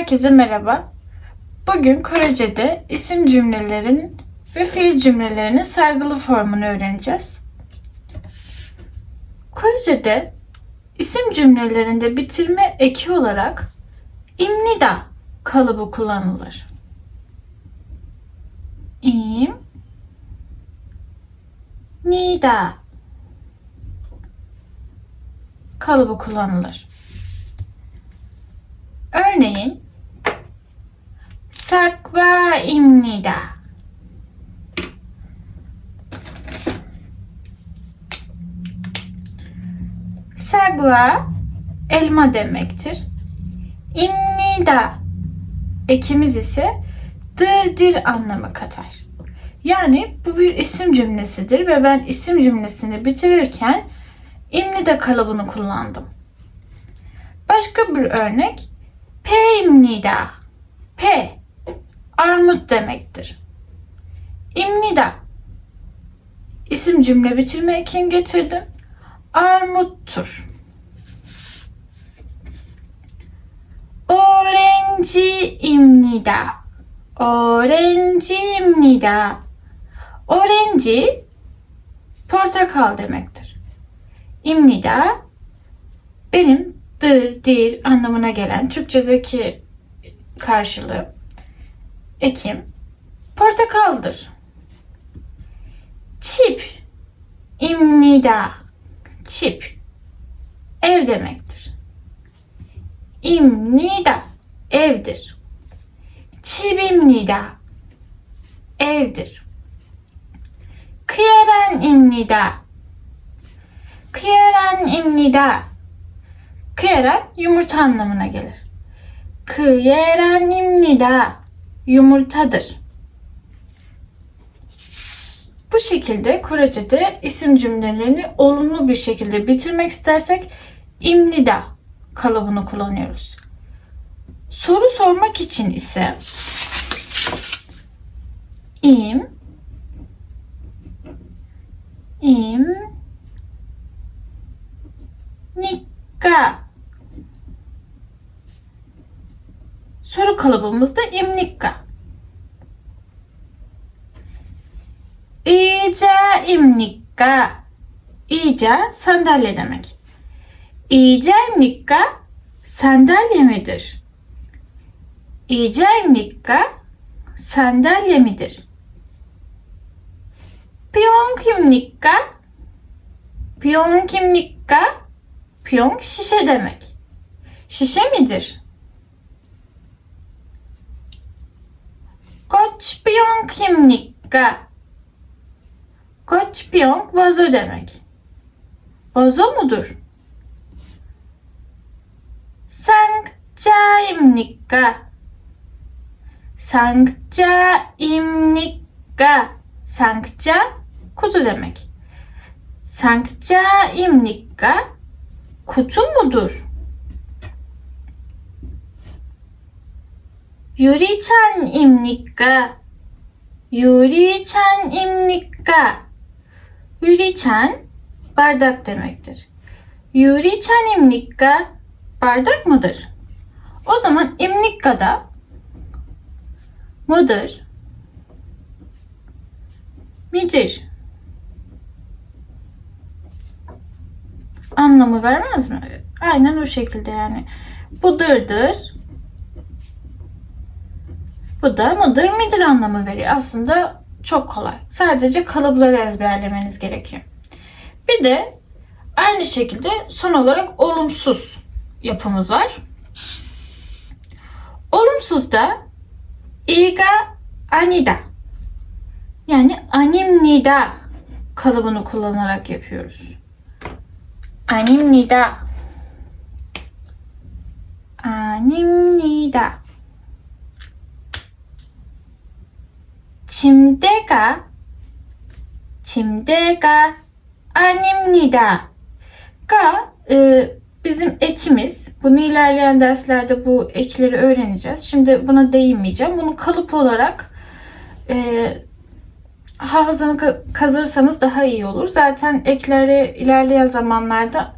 Herkese merhaba. Bugün Korece'de isim cümlelerin ve fiil cümlelerinin saygılı formunu öğreneceğiz. Korece'de isim cümlelerinde bitirme eki olarak imnida kalıbı kullanılır. İm nida kalıbı kullanılır. Örneğin sakva입니다. Sagva elma demektir. İmnida ekimiz ise dırdır anlamı katar. Yani bu bir isim cümlesidir ve ben isim cümlesini bitirirken imnida kalıbını kullandım. Başka bir örnek P'imnida. P armut demektir. İmnida isim cümle bitirme ekini getirdim. Armuttur. Orenci imnida. Orenci imnida. Orenci portakal demektir. İmnida benim dır dir anlamına gelen Türkçedeki karşılığı ekim portakaldır. Çip imnida çip ev demektir. İmnida evdir. Çibimnida evdir. Kıyaran imnida Kıyaran imnida Kıyaran yumurta anlamına gelir. Kıyaranimnida yumurtadır. Bu şekilde Korece'de isim cümlelerini olumlu bir şekilde bitirmek istersek imnida kalıbını kullanıyoruz. Soru sormak için ise im im nikka Soru kalıbımızda imnikka. İca imnikka. İca sandalye demek. İca imnikka sandalye midir? İca imnikka sandalye midir? Piyong imnikka Piyong imnikka Piyong şişe demek. Şişe midir? Koç Koçpiyong kimlikka. Koçpiyong vazo demek. Vazo mudur? Sangcaimnikka. Sangcaimnikka. Sangca kutu demek. Sangcaimnikka kutu mudur? 유리찬입니까? 유리찬입니까? 유리찬 bardak demektir. Yuriçanimnikka bardak mıdır? O zaman imnikkada mıdır? Midir? Anlamı vermez mi? Aynen o şekilde yani. Budırdır. Bu da mıdır midir anlamı veriyor. Aslında çok kolay. Sadece kalıpları ezberlemeniz gerekiyor. Bir de aynı şekilde son olarak olumsuz yapımız var. Olumsuz da iga anida yani animnida kalıbını kullanarak yapıyoruz. Animnida animnida 침대가 침대가 a닙니다. Ga e, bizim ekimiz. Bunu ilerleyen derslerde bu ekleri öğreneceğiz. Şimdi buna değinmeyeceğim. Bunu kalıp olarak e, hafızanı ka- kazırsanız daha iyi olur. Zaten ekleri ilerleyen zamanlarda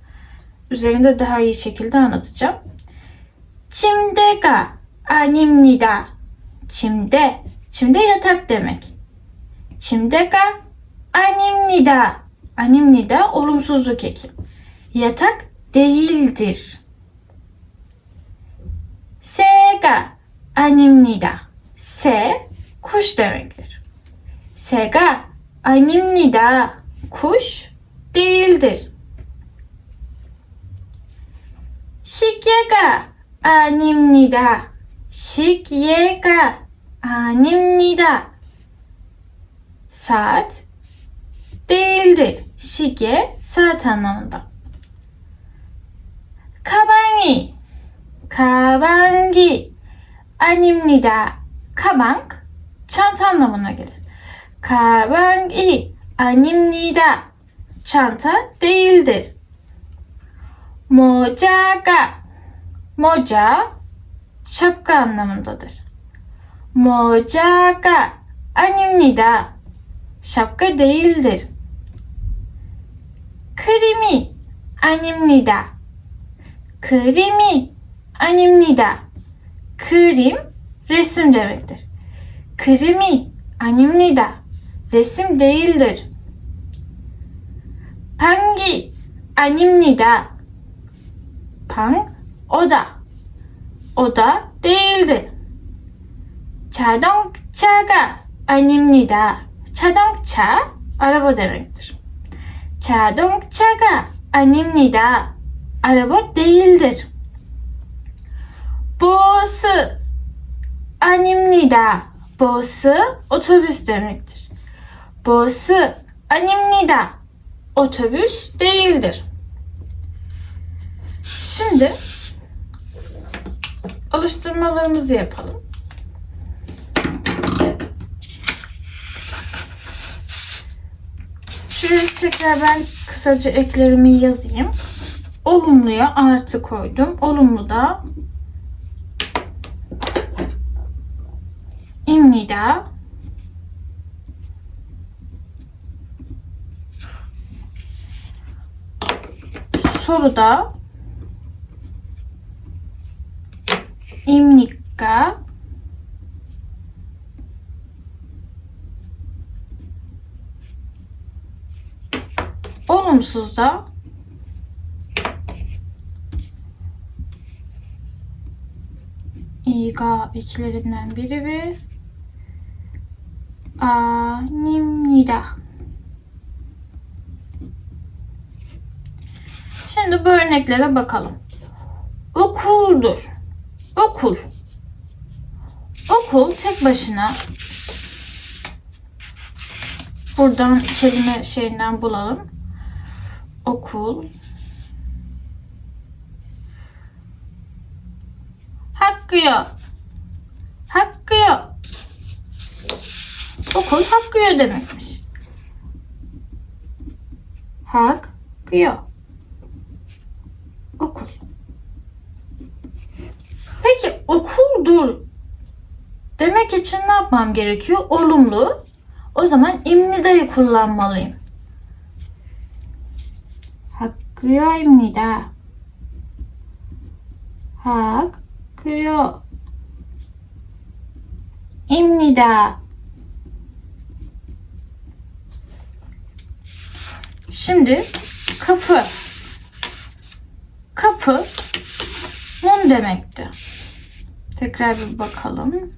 üzerinde daha iyi şekilde anlatacağım. 침대가 아닙니다. 침대. 침대 yatak demek. 침대가 아닙니다. 아닙니다. Olumsuzluk eki. Yatak değildir. 새가 아닙니다. 새 kuş demektir. 새가 아닙니다. Kuş değildir. 시계가 아닙니다. 시계가 아닙니다. Saat değildir. 시계 saat anlamında. 가방이 가방이 아닙니다. 가방 çanta anlamına gelir. 가방이 아닙니다. Çanta değildir. 모자가 moca şapka anlamındadır. 모자가 아닙니다. 샤크데일들. 크림이 아닙니다. 그림이 아닙니다. 그림 레슨 레벨들. 그림이 아닙니다. 레슨 데일들. 방귀 아닙니다. 방 오다 오다 데일들. 자동차가 아닙니다. 자동차 araba demektir. 자동차가 아닙니다. Araba değildir. 버스 아닙니다. 버스 otobüs demektir. 버스 아닙니다. Otobüs değildir. Şimdi alıştırmalarımızı yapalım. Şuraya tekrar ben kısaca eklerimi yazayım. Olumluya artı koydum. Olumlu da imnida soruda imnikka musunuz da? İga ikilerinden biri ve Animnida. Şimdi bu örneklere bakalım. Okuldur. Okul. Okul tek başına buradan kelime şeyinden bulalım. Okul. Hakkıyor. Hakkıyor. Okul hakkıyor demekmiş. Hakkıyor. Okul. Peki okuldur demek için ne yapmam gerekiyor? Olumlu. O zaman imnida'yı kullanmalıyım. 학교입니다. 학교입니다. Şimdi kapı. Kapı mum demekti. Tekrar bir bakalım.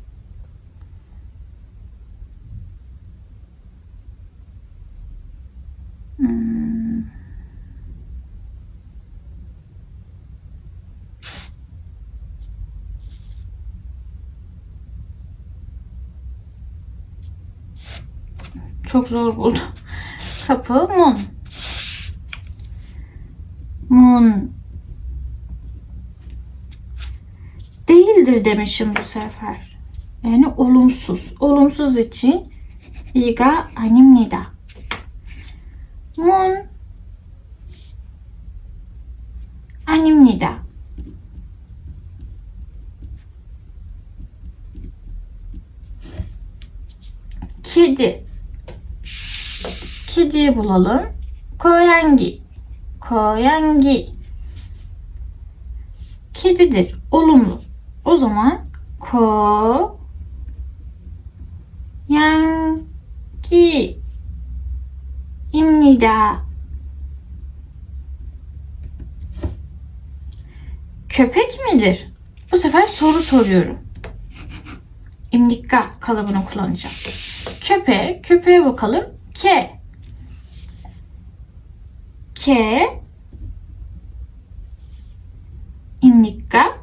Hmm. Çok zor buldum. Kapı mun. Mun. Değildir demişim bu sefer. Yani olumsuz. Olumsuz için 이가 아닙니다. 문 아닙니다. kedi kediyi bulalım. Koyangi. Koyangi. Kedidir. Olumlu. O zaman ko yangi imnida. Köpek midir? Bu sefer soru soruyorum. İmdikka kalıbını kullanacağım. Köpeğe, köpeğe bakalım. K Ke. Ke. İmdikka.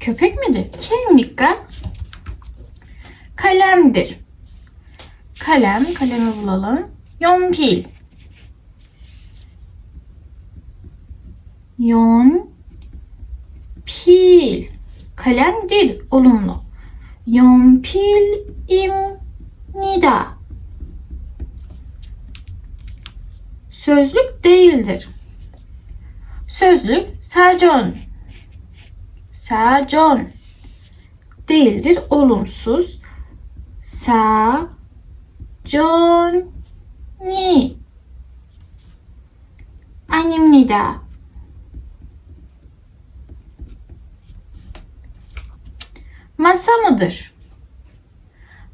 Köpek midir? Keimdikka. Kalemdir. Kalem, kalemi bulalım. Yonpil. Yon pil. Kalemdir. Olumlu. Yonpil imnida. Sözlük değildir. Sözlük sajon. Sajon değildir. Olumsuz. Sa jon ni 아닙니다. Masa mıdır?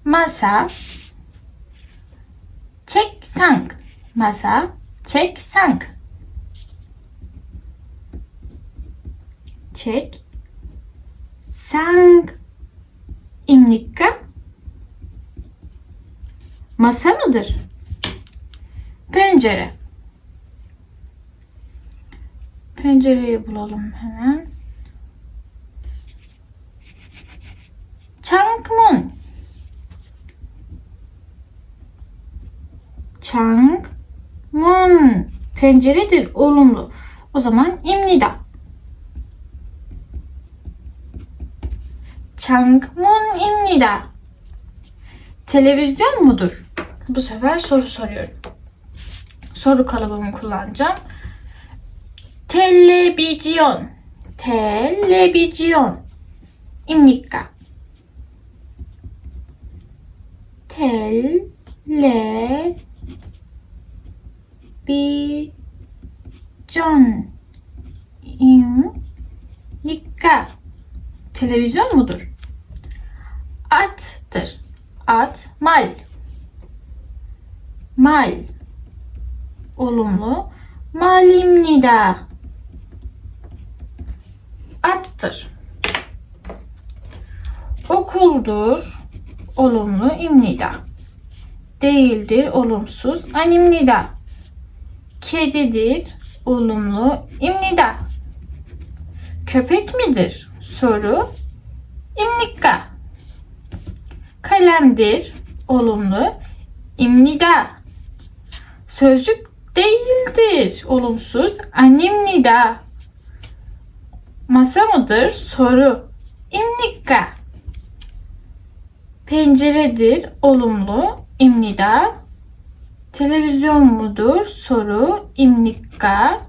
masa. Çek sank. Masa. Çek sank. Çek. Sank. İmlikka masa mıdır? Pencere. Pencereyi bulalım hemen. Çankmın 창문 penceredir olumlu. O zaman 입니다. 창문입니다. Televizyon mudur? Bu sefer soru soruyorum. Soru kalıbımı kullanacağım. Televizyon. Televizyon. 입니까? televizyon imnika televizyon mudur? Attır. At mal. Mal. Olumlu. Malimnida. Attır. Okuldur. Olumlu imnida. Değildir. Olumsuz. Animnida. Kedidir. Olumlu imnida. Köpek midir? Soru. İmnika. Kalemdir. Olumlu. İmnida. Sözcük değildir. Olumsuz. Animnida. Masa mıdır? Soru. İmnika. Penceredir. Olumlu. İmnida. Televizyon mudur? Soru. İmnika.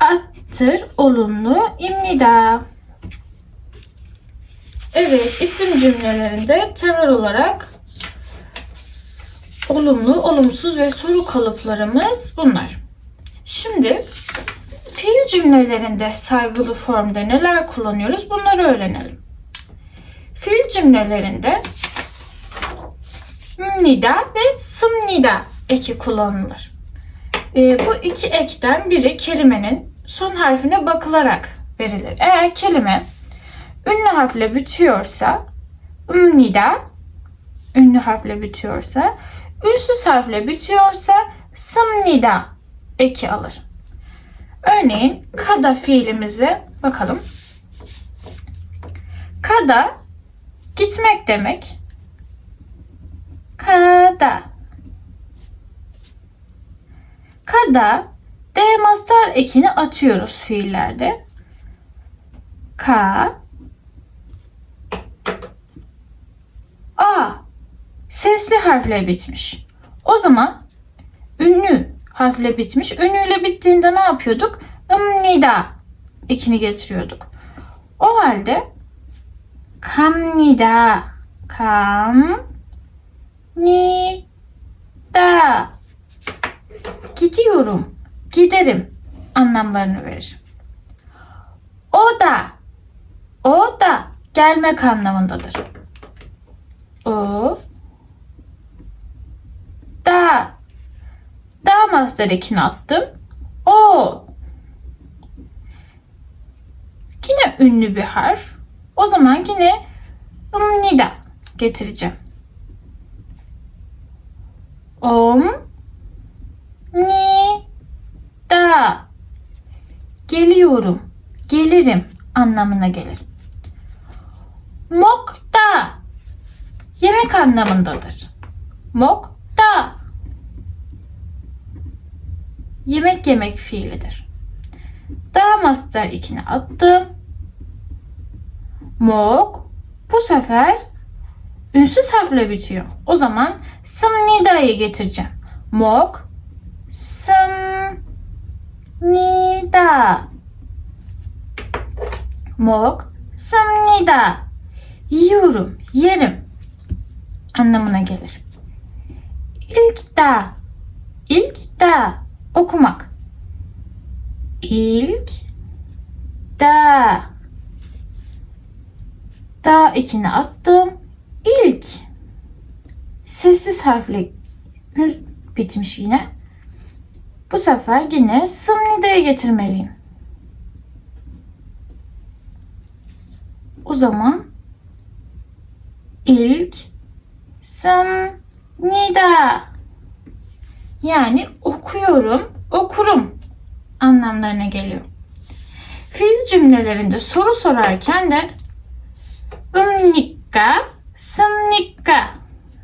Attır. Olumlu. İmnida. Evet, isim cümlelerinde temel olarak olumlu, olumsuz ve soru kalıplarımız bunlar. Şimdi fiil cümlelerinde saygılı formda neler kullanıyoruz bunları öğrenelim. Fiil cümlelerinde nida ve sımnida eki kullanılır. Ee, bu iki ekten biri kelimenin son harfine bakılarak verilir. Eğer kelime ünlü harfle bitiyorsa nida ünlü harfle bitiyorsa ünsüz harfle bitiyorsa sımnida eki alır. Örneğin kada fiilimize bakalım. Kada gitmek demek. Kada. Kada D mastar ekini atıyoruz fiillerde. Ka A sesli harfle bitmiş. O zaman ünlü harfle bitmiş. Ünlüyle bittiğinde ne yapıyorduk? ımnida ekini getiriyorduk. O halde kamnida kam ni da gidiyorum giderim anlamlarını verir. O da, o da gelmek anlamındadır. O, da, da master ekini attım. O, yine ünlü bir harf. O zaman yine nida getireceğim. Om, ni, da. Geliyorum, gelirim anlamına gelir. Mok da yemek anlamındadır. Mok da yemek yemek fiilidir. Da master ikini attım. Mok bu sefer ünsüz harfle bitiyor. O zaman sım nida'yı getireceğim. Mok sım nida Mok sım nida Yiyorum, yerim anlamına gelir. İlk da ilk da okumak. İlk da da içine attım. İlk sessiz harfle bitmiş yine. Bu sefer yine sımnida'ya getirmeliyim. O zaman ilk sımnida yani okuyorum, okurum anlamlarına geliyor. Fiil cümlelerinde soru sorarken de ımnikka, Sımnikka.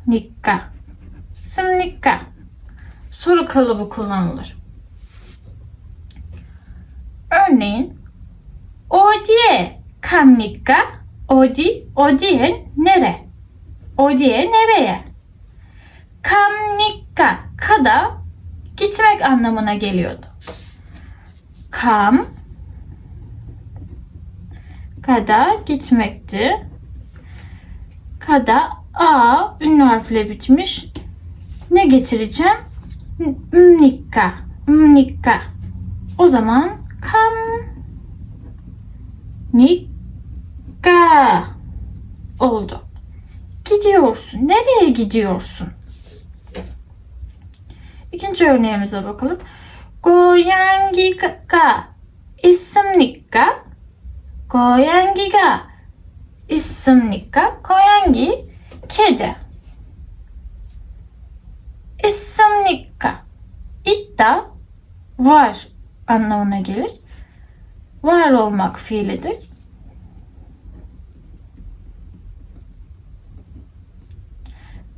Nikka. Sımnikka. Soru kalıbı kullanılır. Örneğin o diye kamnikka o di o diye nere o diye nereye kamnikka kada gitmek anlamına geliyordu. Kam kada gitmekti. Kada A ünlü harfle bitmiş. Ne getireceğim? Mnikka. Mnikka. O zaman kam nikka oldu. Gidiyorsun. Nereye gidiyorsun? İkinci örneğimize bakalım. Goyangi ka isim nikka. Goyangi Issımnikka koyangi kedi. Issımnikka itta var anlamına gelir. Var olmak fiilidir.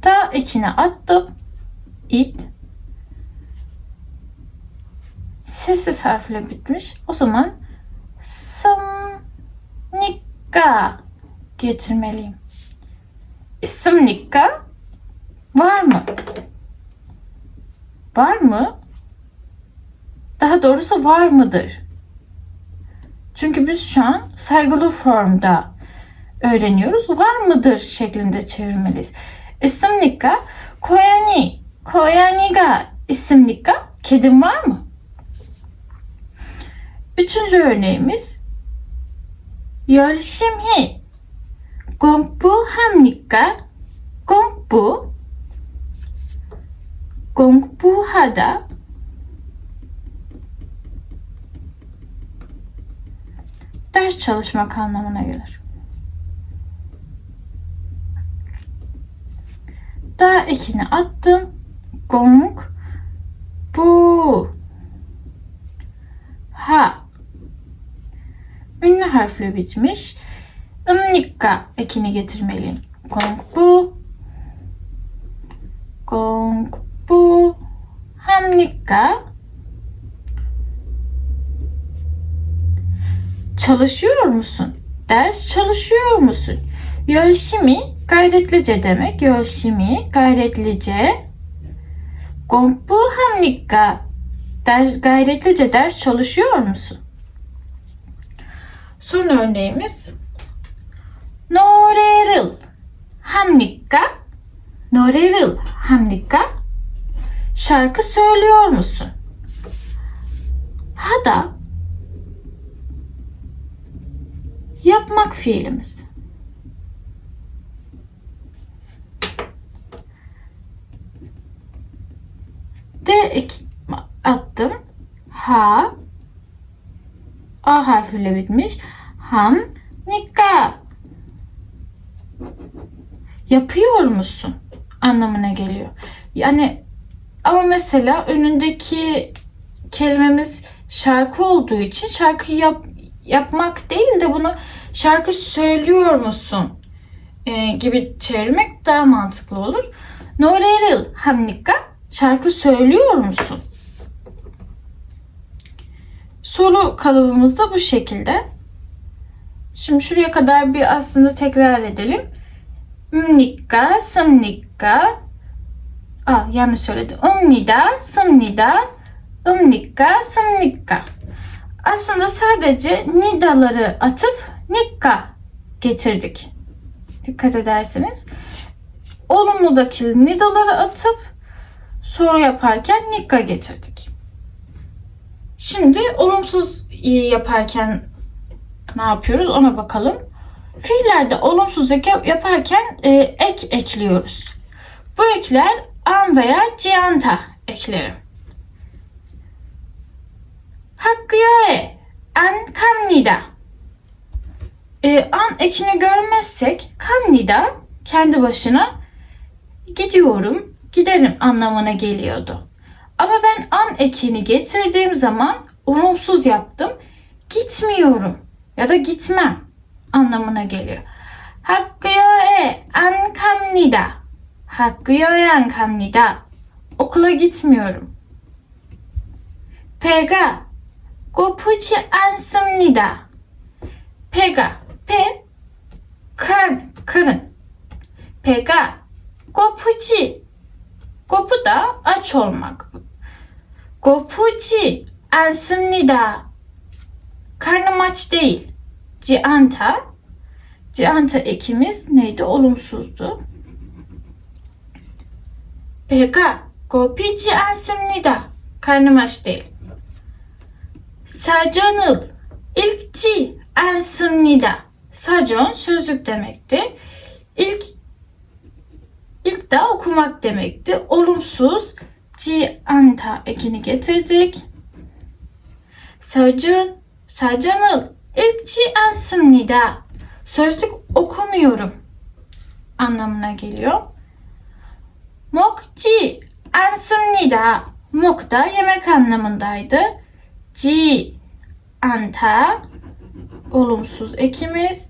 Ta içine attım. It. Sessiz harfle bitmiş. O zaman samnikka getirmeliyim. İsim Nikka var mı? Var mı? Daha doğrusu var mıdır? Çünkü biz şu an saygılı formda öğreniyoruz. Var mıdır şeklinde çevirmeliyiz. İsim Nikka Koyani Koyaniga isim Nikka Kedin var mı? Üçüncü örneğimiz Yarışimhi 공부합니까? 공부 공부하다 ders çalışmak anlamına gelir. Da ekini attım. Gong bu ha ünlü harfle bitmiş. ımnikka ekini getirmeliyim. Gongbu. Gongbu. Hamnikka. Çalışıyor musun? Ders çalışıyor musun? Yoshimi gayretlice demek. Yoshimi gayretlice. Gongbu hamnikka. Ders, gayretlice ders çalışıyor musun? Son örneğimiz 노래를 합니까? 노래를 합니까? Şarkı söylüyor musun? Ha da yapmak fiilimiz. D ek attım. Ha A harfiyle bitmiş. Han nika yapıyor musun anlamına geliyor. Yani ama mesela önündeki kelimemiz şarkı olduğu için şarkı yap, yapmak değil de bunu şarkı söylüyor musun e, gibi çevirmek daha mantıklı olur. Noreril Hamnika şarkı söylüyor musun? Soru kalıbımız da bu şekilde. Şimdi şuraya kadar bir aslında tekrar edelim. Mnika, sımnika. Aa, yanlış söyledim. Umnida, sımnida. Umnika, sımnika. Aslında sadece nidaları atıp nikka getirdik. Dikkat ederseniz. Olumludaki nidaları atıp soru yaparken nikka getirdik. Şimdi olumsuz yaparken ne yapıyoruz ona bakalım. Fiillerde olumsuzluk yap- yaparken e, ek ekliyoruz. Bu ekler an veya cianta ekleri. Hakkıyae an kamnida. E, an ekini görmezsek kamnida kendi başına gidiyorum, giderim anlamına geliyordu. Ama ben an ekini getirdiğim zaman olumsuz yaptım. Gitmiyorum ya da gitmem anlamına geliyor. Hakkuyo'e ankamnida. Hakkuyo'e ankamnida. Okula gitmiyorum. Pega. Gopuchi ansımnida. Pega. Pe. Kırın. Kırın. Pega. Gopuchi. Gopu da aç olmak. Gopuchi ansımnida. Karnım aç değil. Cianta. Cianta ekimiz neydi? Olumsuzdu. Bega gopi ciansımnida. Karnım aç değil. Saconul ilk ci ansımnida. Sacon sözlük demekti. İlk ilk da okumak demekti. Olumsuz ci anta ekini getirdik. Sacon saconul İlkçi ensümnida. Sözlük okumuyorum anlamına geliyor. Mokci ensümnida. Mok da yemek anlamındaydı. Ci anta olumsuz ekimiz.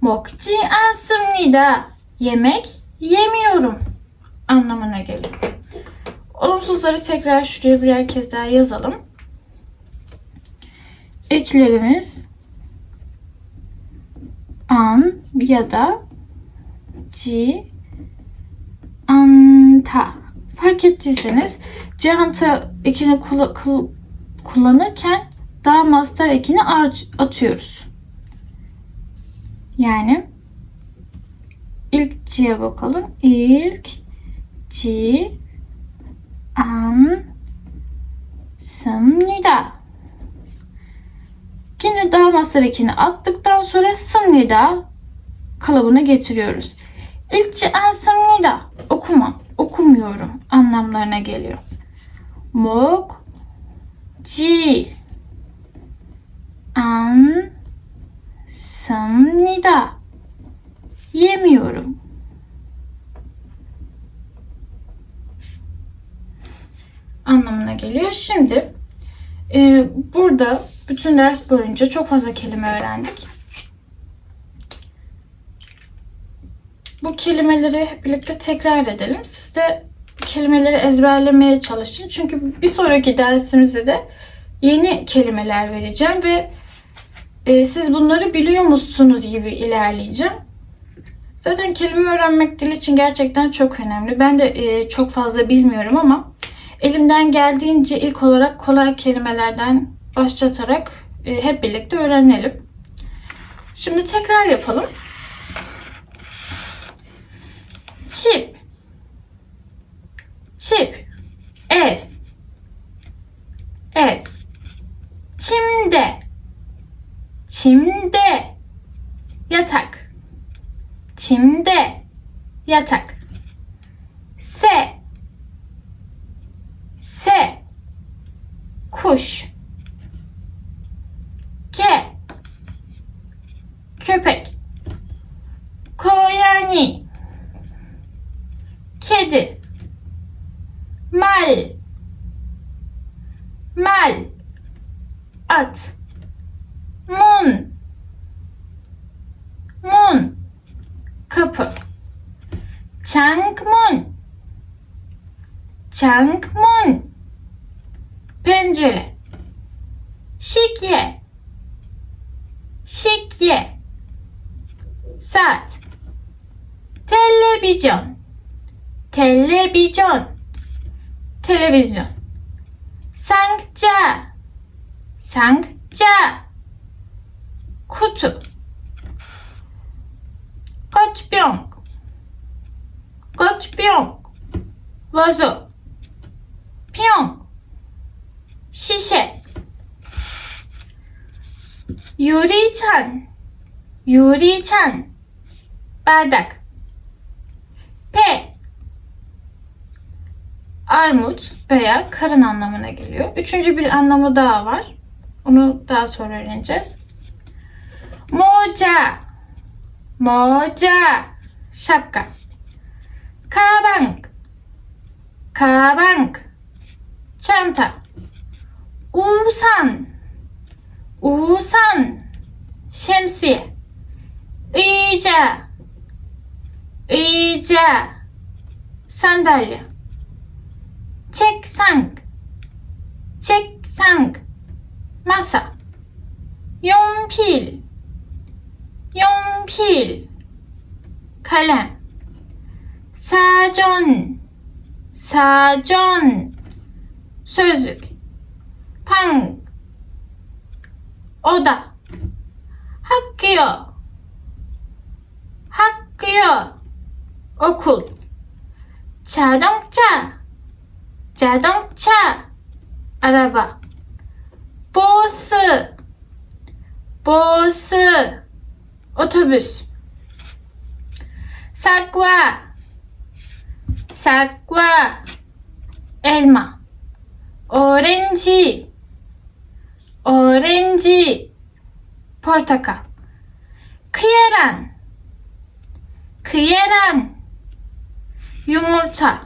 Mokci ensümnida. Yemek yemiyorum anlamına geliyor. Olumsuzları tekrar şuraya birer kez daha yazalım eklerimiz an ya da ci anta. Fark ettiyseniz canta ekini kula, kul, kullanırken daha master ekini atıyoruz. Yani ilk ci'ye bakalım. İlk ci an sımnida. Yine damat ekini attıktan sonra sımnida kalıbına getiriyoruz. İlkçi en sımnida okumam, okumuyorum anlamlarına geliyor. Mok ji an sımnida yemiyorum. Anlamına geliyor. Şimdi e, burada bütün ders boyunca çok fazla kelime öğrendik. Bu kelimeleri birlikte tekrar edelim. Siz de kelimeleri ezberlemeye çalışın. Çünkü bir sonraki dersimizde de yeni kelimeler vereceğim ve e, siz bunları biliyor musunuz gibi ilerleyeceğim. Zaten kelime öğrenmek dil için gerçekten çok önemli. Ben de e, çok fazla bilmiyorum ama Elimden geldiğince ilk olarak kolay kelimelerden başlatarak e, hep birlikte öğrenelim. Şimdi tekrar yapalım. Çip. Çip. Ev. Ev. Çimde. Çimde. Yatak. Çimde. Yatak. Çangmun pencere. Şikye şikye saat. Televizyon. Televizyon. Televizyon. Sangca. Sangca. Kutu. Koçbyong Koçbyong Vazo Piyong. Şişe. Yuri Chan. Yuri Chan. Bardak. P. Armut veya karın anlamına geliyor. Üçüncü bir anlamı daha var. Onu daha sonra öğreneceğiz. Moca. Moca. Şapka. Kabank. Kabank. 찬타 우산 우산 샘스 의자 의자 산달리 책상 책상 마사 용필 용필 칼럼 사전 사전. 솔직, 방, 오다, 학교, 학교, 오쿨, 자동차, 자동차, 알아봐, 버스, 버스, 오토부스, 사과, 사과, 엘마. Otobüs sakwa sakwa elma orange orange portakal kıyaran kıyaran yumurta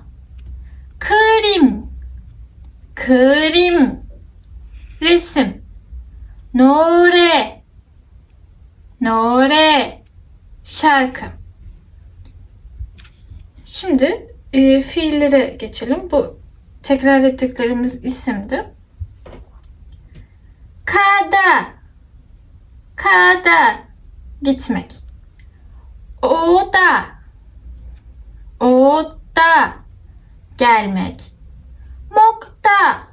krim krim resim nore nore şarkı Şimdi e, fiillere geçelim. Bu tekrar ettiklerimiz isimdi. Kada kada gitmek. Oda oda gelmek. Mokta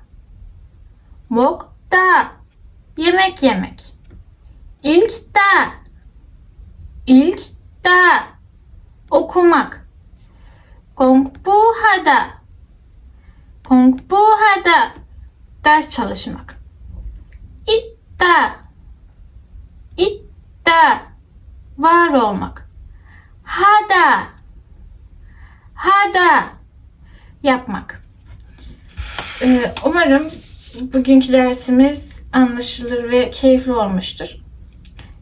mokta yemek yemek. İlk da ilk da okumak. Kongbuhada 공부하다 ders çalışmak. 있다 있다 var olmak. 하다 하다 yapmak. Ee, umarım bugünkü dersimiz anlaşılır ve keyifli olmuştur.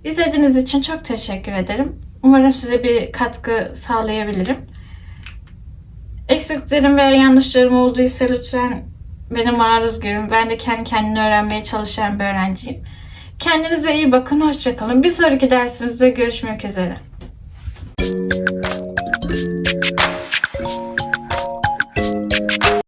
İzlediğiniz için çok teşekkür ederim. Umarım size bir katkı sağlayabilirim. Eksiklerim veya yanlışlarım olduysa lütfen beni maruz görün. Ben de kendi kendini öğrenmeye çalışan bir öğrenciyim. Kendinize iyi bakın, hoşçakalın. Bir sonraki dersimizde görüşmek üzere. Müzik